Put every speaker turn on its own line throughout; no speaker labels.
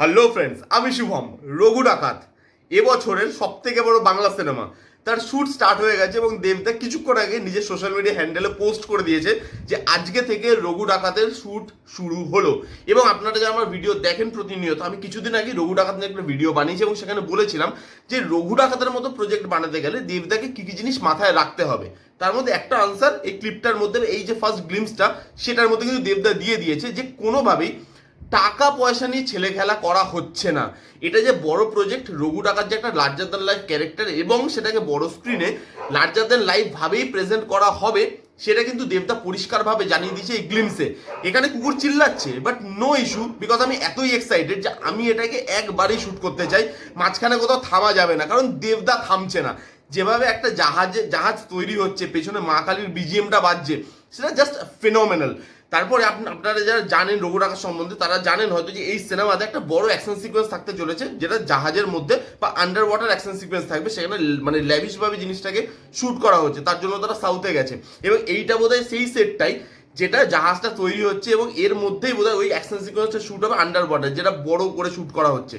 Hello friends আমি শুভম, রঘু ডাকাত। এবছরের সব থেকে বড় বাংলা সিনেমা তার শ্যুট স্টার্ট হয়ে গেছে এবং দেবদা কিছুক্ষণ আগে নিজের সোশ্যাল মিডিয়া হ্যান্ডেলে পোস্ট করে দিয়েছে যে আজকে থেকে রঘু ডাকাতের শ্যুট শুরু হলো। এবং আপনারা যারা আমার ভিডিও দেখেন প্রতিনিয়ত, আমি কিছুদিন আগে রঘু ডাকাত নিয়ে একটা ভিডিও বানিয়েছি এবং সেখানে বলেছিলাম যে রঘু ডাকাতের মতো প্রজেক্ট বানাতে গেলে দেবদাকে কী কী জিনিস মাথায় রাখতে হবে। তার মধ্যে একটা আনসার এই ক্লিপটার মধ্যে এই যে ফার্স্ট গ্লিমসটা সেটার মধ্যে কিন্তু দেবদা দিয়ে দিয়েছে যে কোনোভাবেই টাকা পয়সা নিয়ে ছেলে খেলা করা হচ্ছে না। এটা যে বড় প্রজেক্ট রঘু টাকার যে একটা লার্জার দ্যান লাইফ ক্যারেক্টার এবং সেটাকে বড় স্ক্রিনে লার্জার দ্যান লাইফ ভাবেই প্রেজেন্ট করা হবে, সেটা কিন্তু দেবদা পরিষ্কারভাবে জানিয়ে দিয়েছে এই গ্লিমসে এখানে কুকুর চিল্লাচ্ছে বাট নো ইস্যু বিকজ আমি এতই এক্সাইটেড যে আমি এটাকে একবারই শ্যুট করতে চাই, মাঝখানে কোথাও থামা যাবে না, কারণ দেবদা থামছে না। যেভাবে একটা জাহাজে, জাহাজ তৈরি হচ্ছে, পেছনে মা কালীর বিজিএমটা বাজছে সেটা জাস্ট ফেনোমেনাল তারপরে আপনি, আপনারা যারা জানেন রঘু ডাকার সম্বন্ধে, তারা জানেন হয়তো যে এই সিনেমাতে একটা বড় অ্যাকশন সিকোয়েন্স থাকতে চলেছে, যেটা জাহাজের মধ্যে বা আন্ডার ওয়াটার অ্যাকশন সিকোয়েন্স থাকবে, সেখানে মানে ল্যাভিশভাবে জিনিসটাকে শ্যুট করা হচ্ছে, তার জন্য তারা সাউথে গেছে। এবং এইটা বোধহয় সেই সেটটাই যেটা জাহাজটা তৈরি হচ্ছে এবং এর মধ্যেই বোধহয় ওই অ্যাকশন সিকোয়েন্সটা শ্যুট হবে আন্ডার ওয়াটার যেটা বড় করে শ্যুট করা হচ্ছে।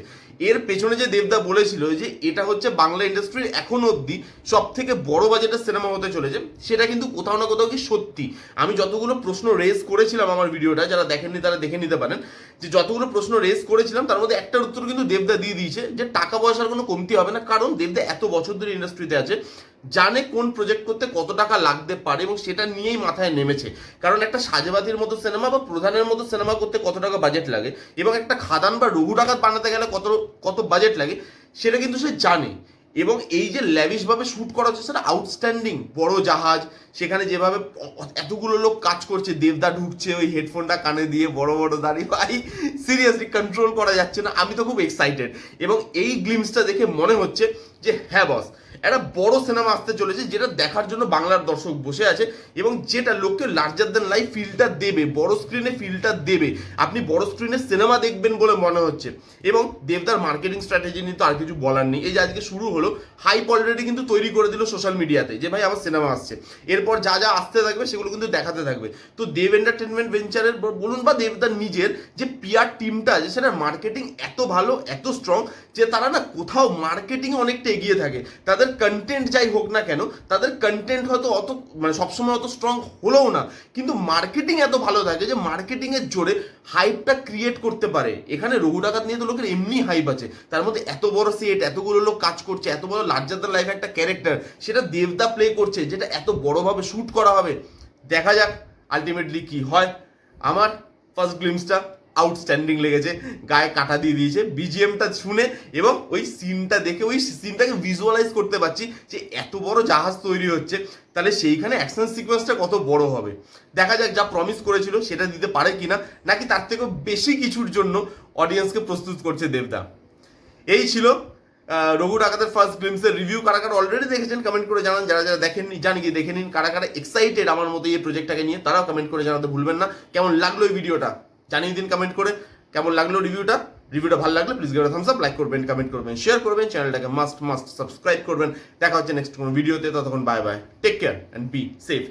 এর পেছনে যে দেবদা বলেছিল যে এটা হচ্ছে বাংলা ইন্ডাস্ট্রির এখন অবধি সব থেকে বড় বাজেটের সিনেমা হতে চলেছে, সেটা কিন্তু কোথাও না কোথাও কি সত্যি। আমি যতগুলো প্রশ্ন রেজ করেছিলাম আমার ভিডিওটা যারা দেখেননি তারা দেখে নিতে পারেন, যে যতগুলো প্রশ্ন রেজ করেছিলাম, তার মধ্যে একটার উত্তর কিন্তু দেবদা দিয়ে দিয়েছে, যে টাকা পয়সার কোনো কমতি হবে না, কারণ দেবদা এত বছর ধরে ইন্ডাস্ট্রিতে আছে জানে কোন প্রজেক্ট করতে কত টাকা লাগতে পারে এবং সেটা নিয়েই মাথায় নেমেছে। কারণ একটা সাজেবাতির মতো সিনেমা বা প্রধানের মতো সিনেমা করতে কত টাকা বাজেট লাগে এবং একটা খাদান বা রঘু ডাকাত বানাতে গেলে কত কত বাজেট লাগে, সেটা কিন্তু সে জানে। এবং এই যে ল্যাভিশভাবে শ্যুট করা হচ্ছে, সেটা আউটস্ট্যান্ডিং বড় জাহাজ, সেখানে যেভাবে এতগুলো লোক কাজ করছে, দেবদা ঢুকছে ওই হেডফোনটা কানে দিয়ে, বড় বড় দাঁড়িয়ে ভাই সিরিয়াসলি কন্ট্রোল করা যাচ্ছে না। আমি তো খুব এক্সাইটেড এবং এই গ্লিমসটা দেখে মনে হচ্ছে যে হ্যাঁ বস একটা বড় সিনেমা আসতে চলেছে যেটা দেখার জন্য বাংলার দর্শক বসে আছে এবং যেটা লোককে লার্জার দেন লাইফ ফিলটা দেবে, বড় স্ক্রিনে ফিলটা দেবে। আপনি বড় স্ক্রিনে সিনেমা দেখবেন বলে মনে হচ্ছে। এবং দেবদার মার্কেটিং স্ট্র্যাটেজি নিয়ে তো আর কিছু বলার নেই। এই যে আজকে শুরু হলো হাইপ অলরেডি কিন্তু তৈরি করে দিল সোশ্যাল মিডিয়াতে যে, ভাই, আমার সিনেমা আসছে। এরপর যা যা আসতে থাকবে সেগুলো কিন্তু দেখাতে থাকবে। তো দেব এন্টারটেনমেন্ট ভেঞ্চারের বলুন বা দেবদার নিজের যে পিআর টিমটা আছে সেটা মার্কেটিং এত ভালো, এত স্ট্রং যে তারা না কোথাও মার্কেটিং অনেকটা এগিয়ে থাকে। তাদের কন্টেন্ট যাই হোক না কেন, তাদের কন্টেন্ট হয়তো অত মানে সবসময় অত স্ট্রং হলেও না। কিন্তু মার্কেটিং এত ভালো থাকে যে মার্কেটিং এর জোরে হাইপটা ক্রিয়েট করতে পারে। এখানে রঘু ডাকাত নিয়ে তো লোকের এমনি হাইপ আছে। তার মধ্যে এত বড় সেট এতগুলো লোক কাজ করছে, এত বড় লার্জার লাইফ একটা ক্যারেক্টার সেটা দেবদা প্লে করছে, যেটা এত বড়ভাবে শ্যুট করা হবে। দেখা যাক আলটিমেটলি কি হয়। আমার ফার্স্ট গ্লিমসটা আউটস্ট্যান্ডিং লেগেছে, গায়ে কাটা দিয়ে দিয়েছে। বিজিএমটা শুনে এবং ওই সিনটা দেখে, ওই সিনটাকে ভিজুয়ালাইজ করতে পারছি যে এত বড় জাহাজ তৈরি হচ্ছে, তাহলে সেইখানে অ্যাকশন সিকোয়েন্সটা কত বড় হবে। দেখা যাক যা প্রমিস করেছিল, সেটা দিতে পারে কিনা, নাকি তার থেকেও বেশি কিছুর জন্য অডিয়েন্সকে প্রস্তুত করছে দেবদা। এই ছিল রঘু ডাকাতের ফার্স্ট গ্লিমসের রিভিউ কারা কারা অলরেডি দেখেছেন কমেন্ট করে জানান। যারা যারা দেখেননি, জানি গিয়ে দেখে নিন। কারা কারা এক্সাইটেড আমার মতো এই প্রজেক্টটাকে নিয়ে, তারাও কমেন্ট করে জানাতে ভুলবেন না। কেমন লাগল এই ভিডিওটা জানিয়ে দিন কমেন্ট করে। কেমন লাগল রিভিউটা রিভিউটা ভালো লাগলে please give thumbs up like করবেন কমেন্ট করবেন শেয়ার করবেন চ্যানেলটাকে মাস্ট মাস্ট সাবস্ক্রাইব করবেন। দেখা হচ্ছে নেক্সট কোনো ভিডিওতে ততক্ষণ bye bye take care and be safe